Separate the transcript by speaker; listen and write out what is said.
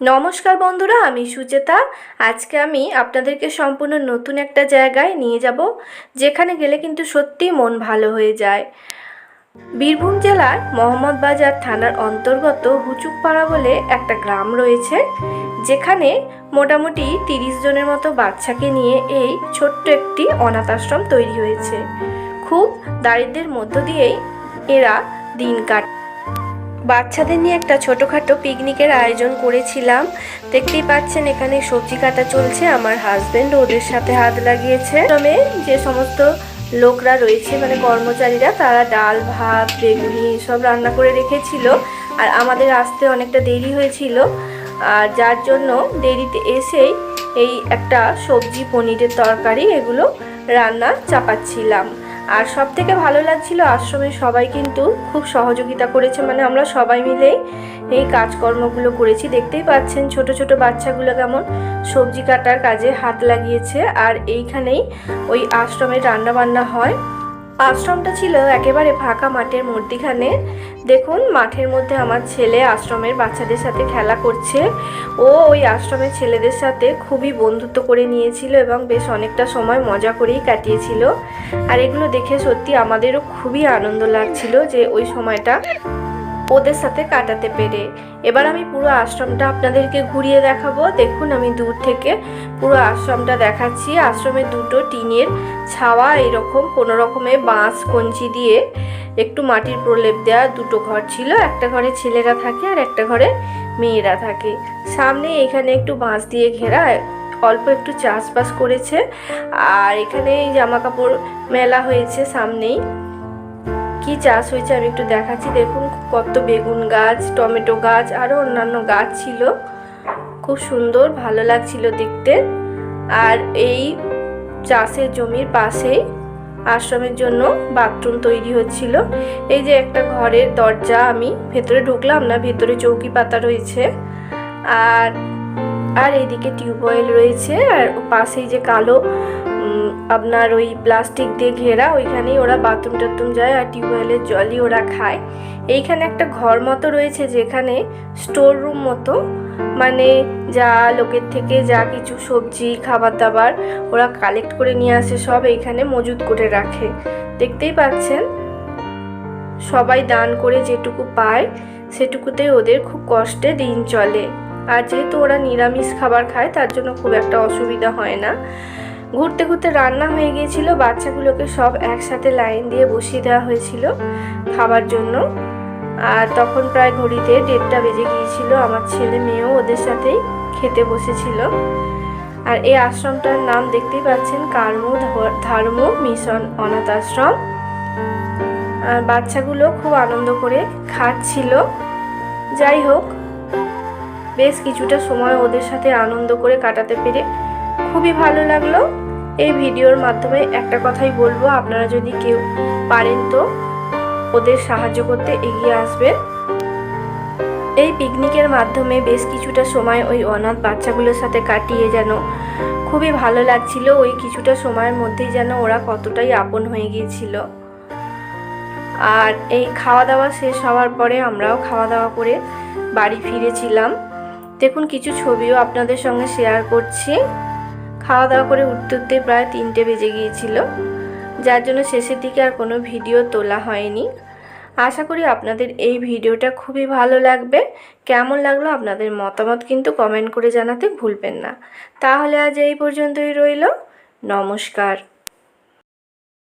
Speaker 1: নমস্কার বন্ধুরা, আমি সুচেতা। আজকে আমি আপনাদেরকে সম্পূর্ণ নতুন একটা জায়গায় নিয়ে যাব, যেখানে গেলে কিন্তু সত্যিই মন ভালো হয়ে যায়। বীরভূম জেলার মোহাম্মদবাজার থানার অন্তর্গত হুচুকপাড়া বলে একটা গ্রাম রয়েছে, যেখানে মোটামুটি তিরিশ জনের মতো বাচ্চাকে নিয়ে এই ছোট্ট একটি অনাথ আশ্রম তৈরি হয়েছে। খুব দারিদ্রের মধ্য দিয়েই এরা দিন কাট। বাচ্চাদের নিয়ে একটা ছোটোখাটো পিকনিকের আয়োজন করেছিলাম। দেখতেই পাচ্ছেন, এখানে সবজি কাটা চলছে। আমার হাজব্যান্ড ওদের সাথে হাত লাগিয়েছে। তবে যে সমস্ত লোকরা রয়েছে মানে কর্মচারীরা, তারা ডাল, ভাত, বেগুনি সব রান্না করে রেখেছিল। আর আমাদের আসতে অনেকটা দেরি হয়েছিল। আর যার জন্য দেরিতে এসেই এই একটা সবজি পনিরের তরকারি, এগুলো রান্না চাপাচ্ছিলাম। আর সব থেকে ভালো লাগছিল আশ্রমে সবাই কিন্তু খুব সহযোগিতা করেছে মানে আমরা সবাই মিলেই এই কাজকর্মগুলো করেছি। দেখতেই পাচ্ছেন ছোট ছোট বাচ্চাগুলো কেমন সবজি কাটার কাজে হাত লাগিয়েছে। আর এইখানেই ওই আশ্রমে রান্না বান্না হয়। আশ্রমটা ছিল একেবারে ফাঁকা মাঠের মধ্যিখানে। দেখুন, মাঠের মধ্যে আমার ছেলে আশ্রমের বাচ্চাদের সাথে খেলা করছে। ও ওই আশ্রমের ছেলেদের সাথে খুবই বন্ধুত্ব করে নিয়েছিল এবং বেশ অনেকটা সময় মজা করেই কাটিয়েছিল। আর এগুলো দেখে সত্যি আমাদেরও খুবই আনন্দ লাগছিল যে ওই সময়টা ওদের সাথে কাটাতে পেরে। এবার আমি পুরো আশ্রমটা আপনাদেরকে ঘুরিয়ে দেখাবো। দেখুন, আমি দূর থেকে পুরো আশ্রমটা দেখাচ্ছি। আশ্রমে দুটো টিনের ছাওয়া, এরকম কোনো রকমের বাঁশ, কঞ্চি দিয়ে একটু মাটির প্রলেপ দেওয়া দুটো ঘর ছিল। একটা ঘরে ছেলেরা থাকে আর একটা ঘরে মেয়েরা থাকে। সামনে এখানে একটু বাঁশ দিয়ে ঘেরা, অল্প একটু চাষবাস করেছে। আর এখানে জামা কাপড় মেলা হয়েছে সামনেই। কি চাষ হয়েছে আমি একটু দেখাচ্ছি। দেখুন কত বেগুন গাছ, টমেটো গাছ আরও অন্যান্য গাছ ছিল। খুব সুন্দর, ভালো লাগছিল দেখতে। আর এই চাষের জমির পাশেই আশ্রমের জন্য বাথরুম তৈরি হচ্ছিল। এই যে একটা ঘরের দরজা আমি ভেতরে ঢুকলাম না, ভেতরে চৌকি পাতা রয়েছে। আর আর এইদিকে টিউবওয়েল রয়েছে, আর পাশেই যে কালো আপনার ওই প্লাস্টিক দিয়ে ঘেরা, ওইখানেই ওরা বাথরুম টাথরুম যায় আর টিউবওয়েলের জলই ওরা খায়। এইখানে একটা ঘর মতো রয়েছে যেখানে স্টোর রুম মতো মানে যা লোকের থেকে যা কিছু সবজি খাবার দাবার ওরা কালেক্ট করে নিয়ে আসে, সব এইখানে মজুদ করে রাখে। দেখতেই পাচ্ছেন, সবাই দান করে যেটুকু পায়, সেটুকুতেই ওদের খুব কষ্টে দিন চলে। আর যেহেতু ওরা নিরামিষ খাবার খায়, তার জন্য খুব একটা অসুবিধা হয় না। ঘুরতে ঘুরতে রান্না হয়ে গিয়েছিল, বাচ্চাগুলোকে সব একসাথে লাইন দিয়ে বসিয়ে দেওয়া হয়েছিল খাবার জন্য। আর তখন প্রায় ঘড়িতে দেড়টা বেজে গিয়েছিল, আমার ছেলে মেয়েও ওদের সাথেই খেতে বসেছিল। আর এই আশ্রমটার নাম দেখতেই পাচ্ছেন, কার্ম ধর্ম মিশন, অনাথ আশ্রম। আর বাচ্চাগুলো খুব আনন্দ করে খাচ্ছিল। যাই হোক বেশ কিছুটা সময় ওদের সাথে আনন্দ করে কাটাতে পেরে খুবই ভালো লাগল। এই ভিডিওর মাধ্যমে একটা কথাই বলব, আপনারা যদি কেউ পারেন তো ওদের সাহায্য করতে এগিয়ে আসবেন। এই পিকনিকের মাধ্যমে বেশ কিছুটা সময় ওই অনাথ বাচ্চাগুলোর সাথে কাটিয়ে যেন খুবই ভালো লাগছিল, ওই কিছুটা সময়ের মধ্যেই যেন ওরা কতটাই আপন হয়ে গিয়েছিল। আর এই খাওয়া দাওয়া শেষ হওয়ার পরে আমরাও খাওয়া দাওয়া করে বাড়ি ফিরেছিলাম। দেখুন, কিছু ছবিও আপনাদের সঙ্গে শেয়ার করছি। খাওয়া দাওয়া করে উঠতে উঠতে প্রায় তিনটে বেজে গিয়েছিল। যার জন্য শেষের দিকে আর কোনো ভিডিও তোলা হয়নি। আশা করি আপনাদের এই ভিডিওটা খুবই ভালো লাগবে। কেমন লাগল আপনাদের মতামত কিন্তু কমেন্ট করে জানাতে ভুলবেন না। তাহলে আজ এই পর্যন্তই রইল। নমস্কার।